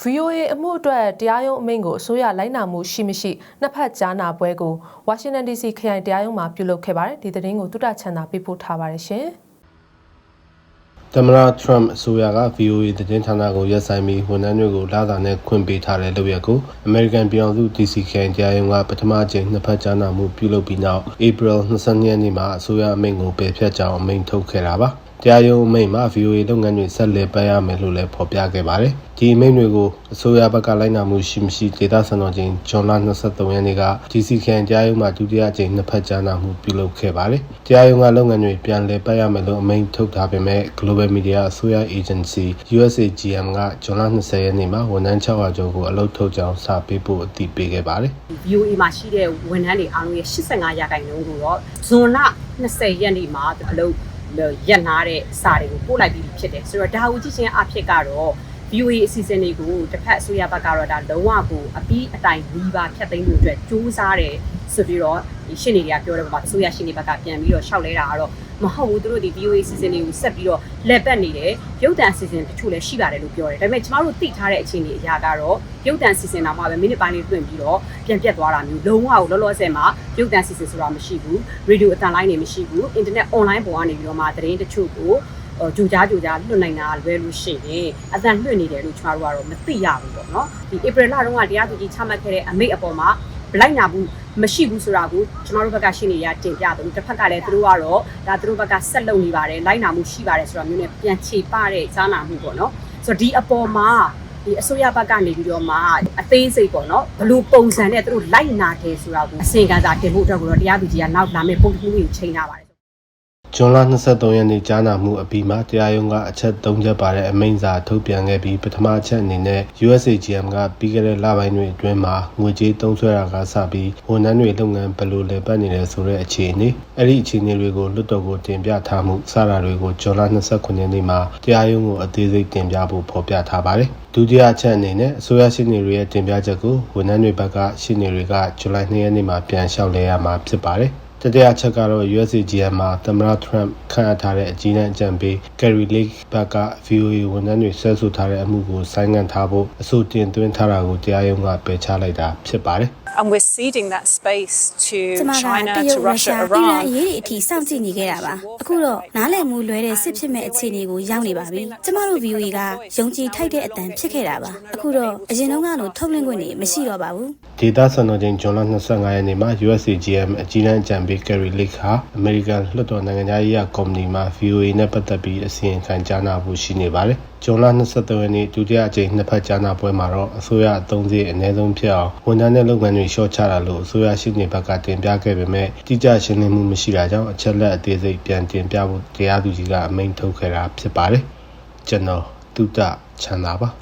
VOA အမှုအတွက်တရားရုံးအမိန့်ကိုအစိုးရလိုက်နာမှုရှိမရှိနှစ်ဖက်ကြားနာပွဲကိုဝါရှင်တန် DC ခရိုင်တရားရုံးမှာပြုလုပ်ခဲ့ပါတယ်ဒီသတင်းကိုတုဒချန်တာပေးပို့ထားပါတယ်ရှင်သမ္မတထရမ့်အစိုးရက VOA သတင်းဌာနကိုရက်ဆိုင်ပြီးဝန်ထမ်းတွေကိုလာသာနဲ့ခွင့်ပေးထားတဲ့လုပ်ရက်ကို American ပြည်အောင်စု DC ခရိုင်တရားရုံးကပထမအကြိမ်နှစ်ဖက်ကြားနာမှုပြုလုပ်ပြီးနောက် April 22ရက်နေ့မှာအစိုးရအမိန့်ကိုပယ်ဖျက်ကြောင်းအမိန့်ထုတ်ခဲ့တာပါ တရားရုံးအမိန့်မှာ VOA လုပ်ငန်းတွေဆက်လက်ပတ်ရမယ်လို့လည်းဖော်ပြခဲ့ပါတယ်။ဒီအမိန့်တွေကိုအစိုးရဘက်ကလိုက်နာမှုရှိမရှိဒေသစံတော်ချိန်ဇွန်လ23ရက်နေ့က DC ခရိုင်တရားရုံးမှာဒုတိယအကြိမ်နှစ်ဖက်ကြားနာမှုပြုလုပ်ခဲ့ပါတယ်။တရားရုံးကလုပ်ငန်းတွေပြန်လည်ပတ်ရမယ်လို့အမိန့်ထုတ်ထားပေမဲ့ Global Media အစိုးရ Agency USAGM ကဇွန်လ20ရက်နေ့မှာဝန်ထမ်း600ကျော်ကိုအလုပ်ထုတ်ကြောင်းစာပေးပို့အသိပေးခဲ့ပါတယ်။ VOA မှာရှိတဲ့ဝန်ထမ်းတွေအားလုံးရဲ့85ရာခိုင်နှုန်းကိုတော့ဇွန်လ20ရက်နေ့မှာအလုပ် ရက်နာတဲ့စာတွေကိုပို့လိုက်ပြီးဖြစ်တယ်ဆိုတော့ဒါကိုကြည့်ချင်းအဖြစ်ကတော့ VOA အစီအစဉ်တွေကိုတစ်ဖက်အစိုးရဘက်ကတော့ဒါလုံးဝကိုအပြီးအတိုင်နီးပါဖြတ်သိမ်းမှုအတွက်စူးစမ်းတယ်ဆိုပြီးတော့ဒီရှင်းနေတွေကပြောတဲ့ပုံမှာအစိုးရရှင်းနေဘက်ကပြန်ပြီးတော့ရှောက်လဲတာကတော့မဟုတ်ဘူးသူတို့ဒီ VOA အစီအစဉ်တွေကိုဆက်ပြီးတော့လက်ပတ်နေတယ်ရုပ်တံအစီအစဉ်တချို့လည်းရှိပါတယ်လို့ပြောတယ်ဒါပေမဲ့ကျမတို့သိထားတဲ့အခြေအနေအရာကတော့ရုပ်တံအစီအစဉ်တော့မှပဲမိနစ်ပိုင်းလေးတွင်ပြီးတော့ပြန်ပြတ်သွားတာမျိုးလုံးဝကိုလောလောဆယ်မှာရုပ်တံအစီအစဉ်ဆိုတာမရှိဘူးရေဒီယိုအတန်လိုင်းတွေမရှိဘူးအင်တာနက်အွန်လိုင်းပေါ်ကနေပြီးတော့မှသတင်းတချို့ကို ဂျူကြားဂျူကြားလွတ်နိုင်တာလွဲလို့ရှိရင်အတန်လွတ်နေတယ်လို့ကျမတို့ကတော့မသိရဘူးပေါ့နော်ဒီဧပြီလတုန်းကတရားသူကြီးချမှတ်ခဲ့တဲ့အမိတ်အပေါ်မှာဘလိုက်နာဘူးမရှိဘူးဆိုတာကိုကျွန်တော်တို့ဘက်ကရှင်းနေရတင်ပြတယ်တစ်ဖက်ကလည်းသူတို့ကတော့ဒါသူတို့ဘက်ကဆက်လုပ်နေပါတယ်လိုက်နာမှုရှိပါတယ်ဆိုတာမျိုးနဲ့ပြန်ခြေပတဲ့ကြားနာမှုပေါ့နော်ဆိုတော့ဒီအပေါ်မှာဒီအစိုးရဘက်ကနေပြီးတော့မှအသေးစိတ်ပေါ့နော်ဘလို့ပုံစံနဲ့သူတို့လိုက်နာတယ်ဆိုတာကိုအစင်ကစားတင်ဖို့အတွက်ကိုတော့တရားသူကြီးကနောက်လာမယ့်ပုံစံမျိုးကိုချိန်ထားပါတယ် ဇွန်လ23ရက်နေ့ကြားနာမှုအပြီးမှာတရားရုံးကအချက်၃ချက်ပါတဲ့အမိန့်စာထုတ်ပြန်ခဲ့ပြီးပထမအချက်အနေနဲ့ USAGM ကပြီးခဲ့တဲ့လပိုင်းတွေအတွင်းမှာငွေကြေးသုံးစွဲတာကစပြီးဝန်ထမ်းတွေလုပ်ငန်းဘယ်လိုလည်ပတ်နေလဲဆိုတဲ့အခြေအနေအဲ့ဒီအခြေအနေတွေကိုလွတ်တော်ကိုတင်ပြထားမှုစတာတွေကိုဇွန်လ29ရက်နေ့မှာတရားရုံးကိုအသေးစိတ်တင်ပြဖို့ဖော်ပြထားပါတယ်ဒုတိယအချက်အနေနဲ့အစိုးရရှင်းနေတွေရဲ့တင်ပြချက်ကိုဝန်ထမ်းတွေဘက်ကရှင်းနေတွေကဇူလိုင်2ရက်နေ့မှာပြန်လျှောက်လဲရမှာဖြစ်ပါတယ် တတိယချက်ကတော့ USAGM မှာသမ္မတ Trump ခန့်အပ်ထားတဲ့အကြီးအကဲအကြံပေး Gary Lake ဘက်က VOA ဝန်ထမ်းတွေဆွဲဆိုထားတဲ့အမှုကိုဆိုင်းငံ့ထားဖို့အဆိုတင်သွင်းထားတာကိုတရားရုံးကပယ်ချလိုက်တာဖြစ်ပါတယ်။ and we're ceding that space to ကျမက China တရု to တ်ရု Russia ရှားအီရန် Iran အရေးတွေအထိစောင့်ကြည့်နေခဲ့တာပါအခုတော့နားလည်မှုလွဲတဲ့စစ်ဖြစ်မဲ့အခြေအနေကိုရောက်နေပါပြီကျမတို့ VOA ကယုံကြည်ထိုက်တဲ့အတန်ဖြစ်ခဲ့တာပါအခုတော့အရင်တုန်းကလိုထုတ်လွှင့်ခွင့်တွေမရှိတော့ပါဘူးဒေတာစံတော်ချိန်ဇွန်လ25ရက်နေ့မှာ USAGM အကြီးအကဲအကြံပေး Gary Lake ဟာ American လွှတ်တော်နိုင်ငံသားရေးရာကော်မတီမှာ VOA နဲ့ပတ်သက်ပြီးအစီရင်ခံကြားနာဖို့ရှိနေပါတယ်။ ဇွန်လ23ရက်နေ့ဒုတိယအကြိမ်နှစ်ဖက်ကြားနာပွဲမှာတော့အစိုးရအသုံးစရိတ်အနည်းဆုံးဖြစ်အောင်ဝန်ထမ်းတဲ့လုပ်ငန်းတွေလျှော့ချတာလို့အစိုးရရှိနေဘက်ကတင်ပြခဲ့ပေမဲ့တိကျရှင်းလင်းမှုမရှိတာကြောင့်အချက်လက်အသေးစိတ်ပြန်တင်ပြဖို့တရားသူကြီးကအမိန့်ထုတ်ခဲ့တာဖြစ်ပါတယ်။ကျွန်တော်တုဒ္ဒချန်တာပါ။